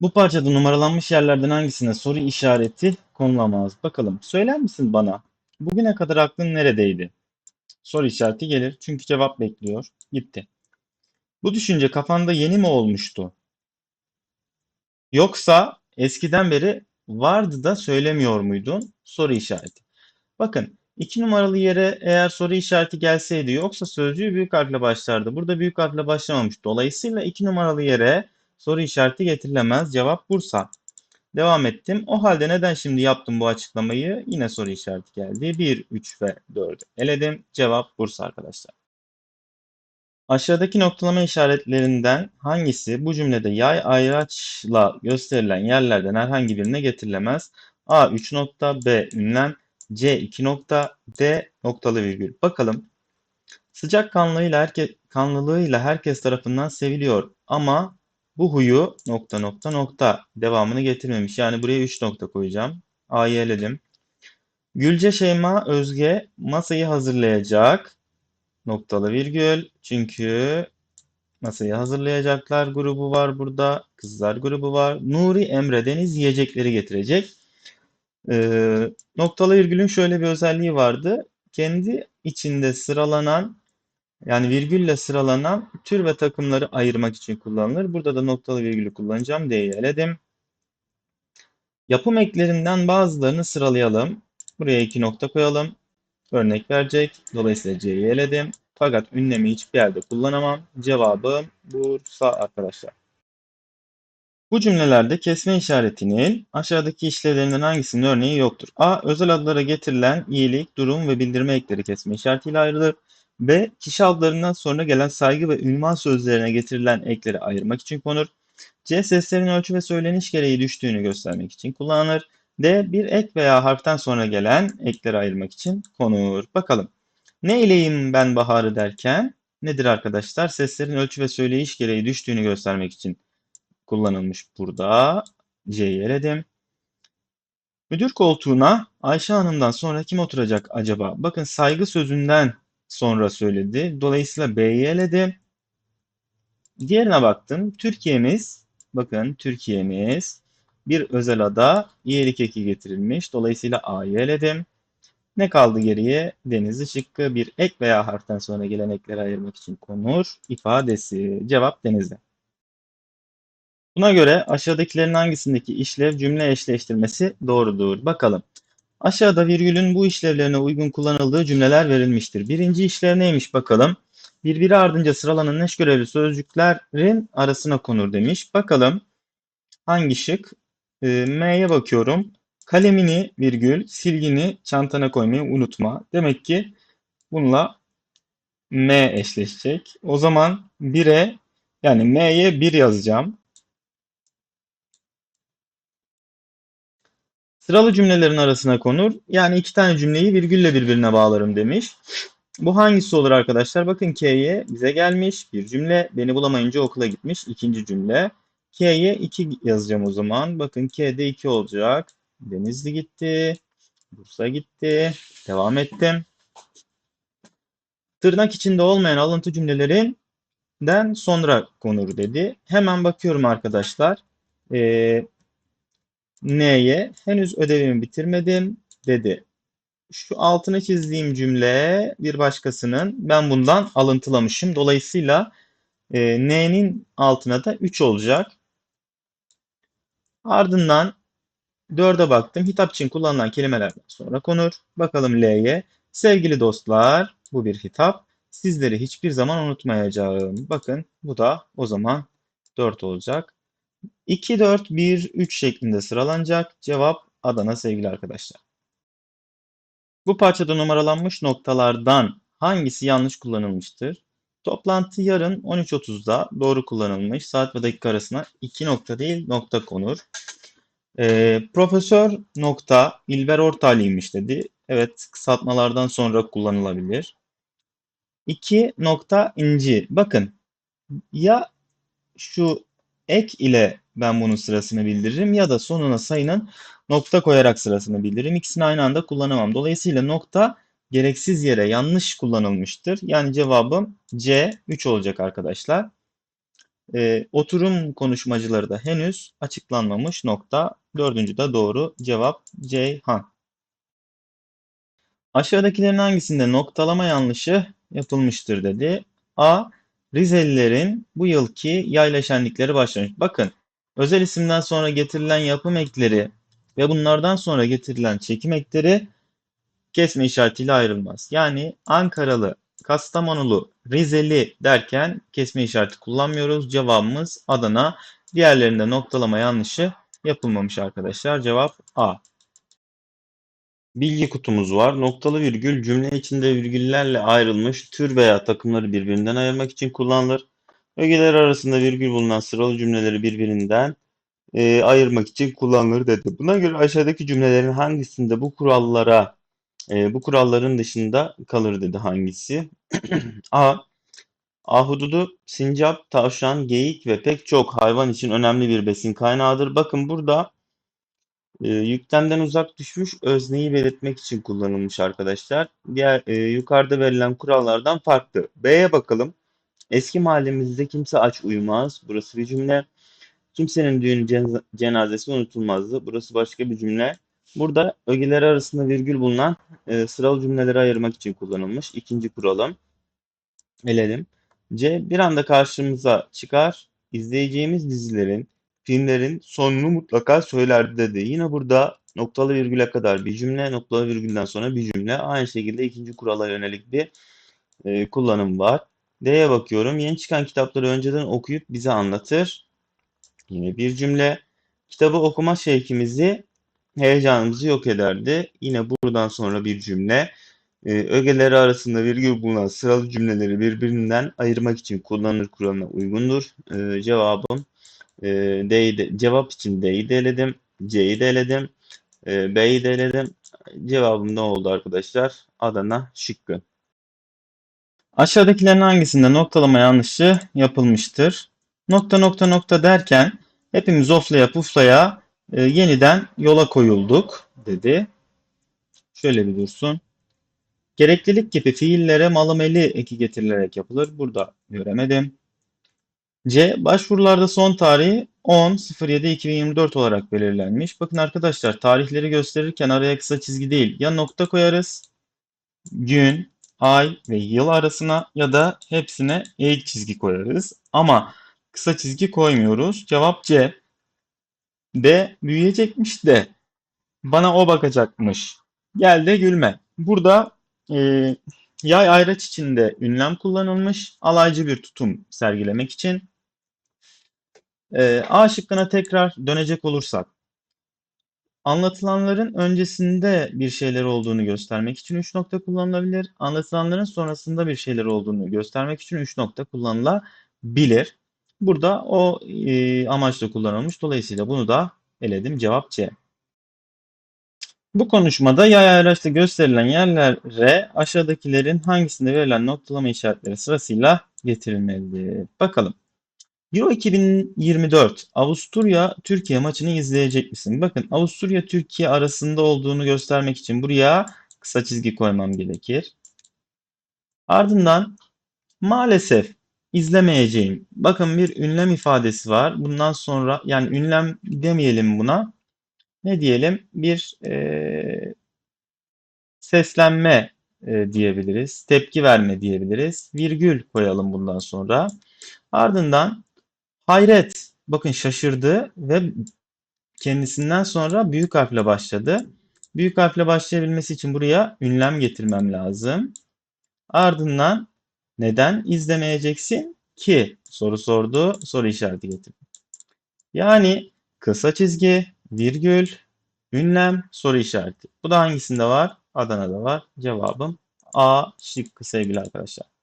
Bu parçada numaralanmış yerlerden hangisine soru işareti konulamaz? Bakalım. Söyler misin bana? Bugüne kadar aklın neredeydi? Soru işareti gelir. Çünkü cevap bekliyor. Gitti. Bu düşünce kafanda yeni mi olmuştu? Yoksa eskiden beri vardı da söylemiyor muydun? Soru işareti. Bakın iki numaralı yere eğer soru işareti gelseydi yoksa sözcüğü büyük harfle başlardı. Burada büyük harfle başlamamış. Dolayısıyla iki numaralı yere soru işareti getirilemez. Cevap Bursa. Devam ettim. O halde neden şimdi yaptım bu açıklamayı? Yine soru işareti geldi. 1, 3 ve 4'ü eledim. Cevap Bursa arkadaşlar. Aşağıdaki noktalama işaretlerinden hangisi bu cümlede yay ayraçla gösterilen yerlerden herhangi birine getirilemez? A 3 nokta, B ünlem, C 2 nokta, D noktalı virgül. Bakalım. Sıcak kanlılığıyla herkes, kanlılığıyla herkes tarafından seviliyor ama bu huyu nokta nokta nokta devamını getirmemiş. Yani buraya 3 nokta koyacağım. A'yı eledim. Gülce Şeyma Özge masayı hazırlayacak. Noktalı virgül. Çünkü masayı hazırlayacaklar grubu var burada. Kızlar grubu var. Nuri Emre Deniz yiyecekleri getirecek. Ee, noktalı virgülün şöyle bir özelliği vardı. Kendi içinde sıralanan yani virgülle sıralanan tür ve takımları ayırmak için kullanılır. Burada da noktalı virgülü kullanacağım. D'yi eledim. Yapım eklerinden bazılarını sıralayalım. Buraya iki nokta koyalım. Örnek verecek. Dolayısıyla C'yi eledim. Fakat ünlemi hiçbir yerde kullanamam. Cevabım Bursa arkadaşlar. Bu cümlelerde kesme işaretinin aşağıdaki işlevlerinden hangisinin örneği yoktur? A. Özel adlara getirilen iyilik, durum ve bildirme ekleri kesme işaretiyle ayrılır. B. Kişi adlarından sonra gelen saygı ve ünvan sözlerine getirilen ekleri ayırmak için konur. C. Seslerin ölçü ve söyleniş gereği düştüğünü göstermek için kullanılır. D. Bir ek veya harften sonra gelen ekleri ayırmak için konur. Bakalım. Ne ileyim ben baharı derken nedir arkadaşlar? Seslerin ölçü ve söyleyiş gereği düştüğünü göstermek için kullanılmış burada. C'yi eledim. Müdür koltuğuna Ayşe Hanım'dan sonra kim oturacak acaba? Bakın saygı sözünden sonra söyledi. Dolayısıyla B'yi eledim. Diğerine baktım. Türkiye'miz, bakın Türkiye'miz bir özel ada iyilik eki getirilmiş. Dolayısıyla A'yı eledim. Ne kaldı geriye? Denizli şıkkı bir ek veya harften sonra gelen ekleri ayırmak için konur ifadesi. Cevap denizli. Buna göre aşağıdakilerin hangisindeki işlev cümle eşleştirmesi doğrudur? Bakalım. Aşağıda virgülün bu işlevlerine uygun kullanıldığı cümleler verilmiştir. Birinci işlev neymiş bakalım. Birbiri ardınca sıralanan eş görevli sözcüklerin arasına konur demiş. Bakalım hangi şık? E, M'ye bakıyorum. Kalemini virgül silgini çantana koymayı unutma. Demek ki bununla M eşleşecek. O zaman 1'e yani M'ye 1 yazacağım. Sıralı cümlelerin arasına konur. Yani iki tane cümleyi virgülle birbirine bağlarım demiş. Bu hangisi olur arkadaşlar? Bakın K'ye bize gelmiş bir cümle. Beni bulamayınca okula gitmiş. ikinci cümle. K'ye 2 yazacağım o zaman. Bakın K'de 2 olacak. Denizli gitti. Bursa gitti. Devam ettim. Tırnak içinde olmayan alıntı cümlelerinden sonra konur dedi. Hemen bakıyorum arkadaşlar. Ee, N'ye henüz ödevimi bitirmedim dedi. Şu altını çizdiğim cümle bir başkasının ben bundan alıntılamışım. Dolayısıyla e, N'nin altına da 3 olacak. Ardından 4'e baktım. Hitap için kullanılan kelimelerden sonra konur. Bakalım L'ye. Sevgili dostlar bu bir hitap. Sizleri hiçbir zaman unutmayacağım. Bakın bu da o zaman 4 olacak. 2, 4, 1, 3 şeklinde sıralanacak. Cevap Adana sevgili arkadaşlar. Bu parçada numaralanmış noktalardan hangisi yanlış kullanılmıştır? Toplantı yarın 13.30'da doğru kullanılmış. Saat ve dakika arasına 2 nokta değil nokta konur. Ee, profesör nokta İlber Ortaylı'ymış dedi. Evet kısaltmalardan sonra kullanılabilir. 2 nokta inci. Bakın ya şu ek ile ben bunun sırasını bildiririm ya da sonuna sayının nokta koyarak sırasını bildiririm. İkisini aynı anda kullanamam. Dolayısıyla nokta gereksiz yere yanlış kullanılmıştır. Yani cevabım C 3 olacak arkadaşlar. E, oturum konuşmacıları da henüz açıklanmamış nokta. Dördüncü de doğru. Cevap Ceyhan. Aşağıdakilerin hangisinde noktalama yanlışı yapılmıştır dedi. A. Rizelilerin bu yılki yayla şenlikleri başlamış. Bakın özel isimden sonra getirilen yapım ekleri ve bunlardan sonra getirilen çekim ekleri kesme işaretiyle ayrılmaz. Yani Ankaralı, Kastamonulu, Rizeli derken kesme işareti kullanmıyoruz. Cevabımız Adana. Diğerlerinde noktalama yanlışı yapılmamış arkadaşlar. Cevap A. Bilgi kutumuz var. Noktalı virgül cümle içinde virgüllerle ayrılmış tür veya takımları birbirinden ayırmak için kullanılır. Ögeler arasında virgül bulunan sıralı cümleleri birbirinden e, ayırmak için kullanılır dedi. Buna göre aşağıdaki cümlelerin hangisinde bu kurallara e, bu kuralların dışında kalır dedi hangisi? A. Ahududu, sincap, tavşan, geyik ve pek çok hayvan için önemli bir besin kaynağıdır. Bakın burada e, yüklemden uzak düşmüş özneyi belirtmek için kullanılmış arkadaşlar. Diğer e, yukarıda verilen kurallardan farklı. B'ye bakalım. Eski mahallemizde kimse aç uyumaz. Burası bir cümle. Kimsenin düğün cenazesi unutulmazdı. Burası başka bir cümle. Burada ögeler arasında virgül bulunan e, sıralı cümleleri ayırmak için kullanılmış. İkinci kuralım. Eledim. C. Bir anda karşımıza çıkar. İzleyeceğimiz dizilerin, filmlerin sonunu mutlaka söylerdi dedi. Yine burada noktalı virgüle kadar bir cümle, noktalı virgülden sonra bir cümle. Aynı şekilde ikinci kurala yönelik bir e, kullanım var. D'ye bakıyorum. Yeni çıkan kitapları önceden okuyup bize anlatır. Yine bir cümle. Kitabı okuma şevkimizi, heyecanımızı yok ederdi. Yine buradan sonra bir cümle. Ee, ögeleri arasında virgül bulunan sıralı cümleleri birbirinden ayırmak için kullanılır kuralına uygundur. Ee, cevabım e, D'yi de, cevap için D'yi de eledim. C'yi de. E, B'yi de. Cevabım ne oldu arkadaşlar? Adana şıkkı. Aşağıdakilerin hangisinde noktalama yanlışı yapılmıştır? Nokta nokta nokta derken hepimiz oflaya puflaya e, yeniden yola koyulduk dedi. Şöyle bir dursun. Gereklilik gibi fiillere malımeli eki getirilerek yapılır. Burada göremedim. C. Başvurularda son tarihi 10.07.2024 olarak belirlenmiş. Bakın arkadaşlar tarihleri gösterirken araya kısa çizgi değil ya nokta koyarız gün, ay ve yıl arasına ya da hepsine eğik çizgi koyarız. Ama kısa çizgi koymuyoruz. Cevap C. D büyüyecekmiş de bana o bakacakmış. Gel de gülme. Burada e, yay ayraç içinde ünlem kullanılmış. Alaycı bir tutum sergilemek için. E, A şıkkına tekrar dönecek olursak. Anlatılanların öncesinde bir şeyler olduğunu göstermek için 3 nokta kullanılabilir. Anlatılanların sonrasında bir şeyler olduğunu göstermek için 3 nokta kullanılabilir. Burada o e, amaçla kullanılmış. Dolayısıyla bunu da eledim. Cevap C. Bu konuşmada yay ayraçta gösterilen yerlere aşağıdakilerin hangisinde verilen noktalama işaretleri sırasıyla getirilmelidir. Bakalım. Euro 2024 Avusturya Türkiye maçını izleyecek misin? Bakın Avusturya Türkiye arasında olduğunu göstermek için buraya kısa çizgi koymam gerekir. Ardından maalesef izlemeyeceğim. Bakın bir ünlem ifadesi var. Bundan sonra yani ünlem demeyelim buna. Ne diyelim? Bir e, seslenme e, diyebiliriz. Tepki verme diyebiliriz. Virgül koyalım bundan sonra. Ardından hayret. Bakın şaşırdı ve kendisinden sonra büyük harfle başladı. Büyük harfle başlayabilmesi için buraya ünlem getirmem lazım. Ardından neden izlemeyeceksin ki? Soru sordu, soru işareti getirdi. Yani kısa çizgi, virgül, ünlem, soru işareti. Bu da hangisinde var? Adana'da var. Cevabım A şıkkı sevgili arkadaşlar.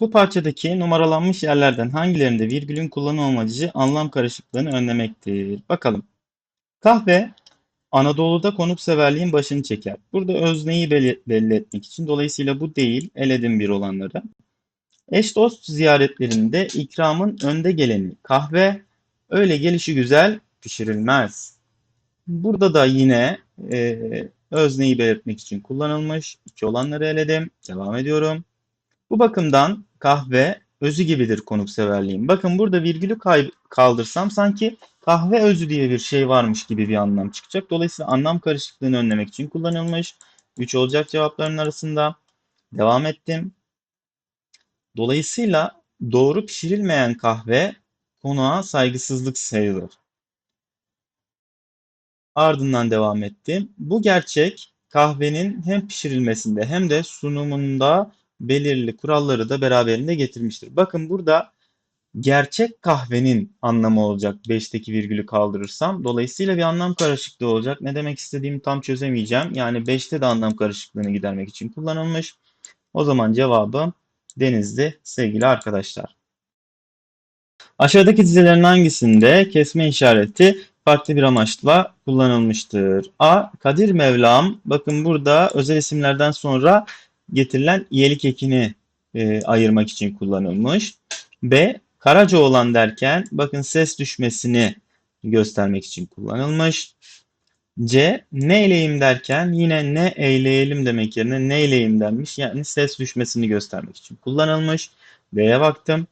Bu parçadaki numaralanmış yerlerden hangilerinde virgülün kullanım amacı anlam karışıklığını önlemektir? Bakalım. Kahve Anadolu'da konukseverliğin başını çeker. Burada özneyi belli, belli etmek için. Dolayısıyla bu değil. Eledim bir olanları. Eş dost ziyaretlerinde ikramın önde geleni kahve, öyle gelişi güzel pişirilmez. Burada da yine e, özneyi belirtmek için kullanılmış. İki olanları eledim. Devam ediyorum. Bu bakımdan kahve özü gibidir konukseverliğin. Bakın burada virgülü kaldırsam sanki kahve özü diye bir şey varmış gibi bir anlam çıkacak. Dolayısıyla anlam karışıklığını önlemek için kullanılmış. 3 olacak cevapların arasında. Devam ettim. Dolayısıyla doğru pişirilmeyen kahve konuğa saygısızlık sayılır. Ardından devam ettim. Bu gerçek kahvenin hem pişirilmesinde hem de sunumunda belirli kuralları da beraberinde getirmiştir. Bakın burada gerçek kahvenin anlamı olacak 5'teki virgülü kaldırırsam. Dolayısıyla bir anlam karışıklığı olacak. Ne demek istediğimi tam çözemeyeceğim. Yani 5'te de anlam karışıklığını gidermek için kullanılmış. O zaman cevabım Denizli sevgili arkadaşlar. Aşağıdaki dizelerin hangisinde kesme işareti farklı bir amaçla kullanılmıştır? A. Kadir Mevlam. Bakın burada özel isimlerden sonra getirilen iyelik ekini e, ayırmak için kullanılmış. B. Karacaoğlan derken bakın ses düşmesini göstermek için kullanılmış. C. Ne eyleyim derken yine ne eyleyelim demek yerine ne eyleyim denmiş. Yani ses düşmesini göstermek için kullanılmış. D'ye baktım.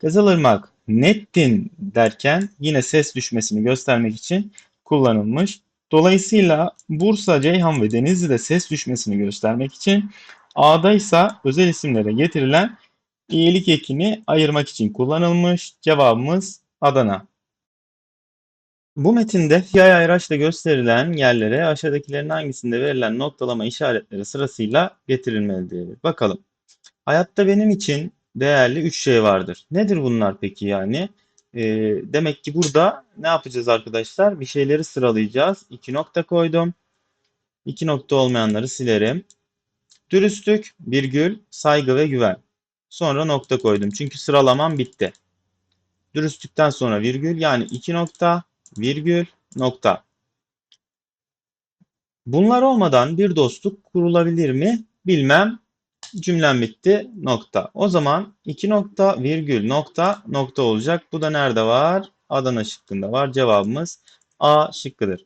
Kızılırmak nettin derken yine ses düşmesini göstermek için kullanılmış. Dolayısıyla Bursa, Ceyhan ve Denizli'de ses düşmesini göstermek için A'da ise özel isimlere getirilen iyilik ekini ayırmak için kullanılmış. Cevabımız Adana. Bu metinde yay ayraçla gösterilen yerlere aşağıdakilerin hangisinde verilen noktalama işaretleri sırasıyla getirilmelidir. Bakalım. Hayatta benim için değerli 3 şey vardır. Nedir bunlar peki yani? Ee, demek ki burada ne yapacağız arkadaşlar? Bir şeyleri sıralayacağız. 2 nokta koydum. 2 nokta olmayanları silerim. Dürüstlük, virgül, saygı ve güven. Sonra nokta koydum. Çünkü sıralamam bitti. Dürüstlükten sonra virgül yani 2 nokta, virgül, nokta. Bunlar olmadan bir dostluk kurulabilir mi? Bilmem. Cümlem bitti. Nokta. O zaman 2 nokta, virgül, nokta, nokta olacak. Bu da nerede var? Adana şıkkında var. Cevabımız A şıkkıdır.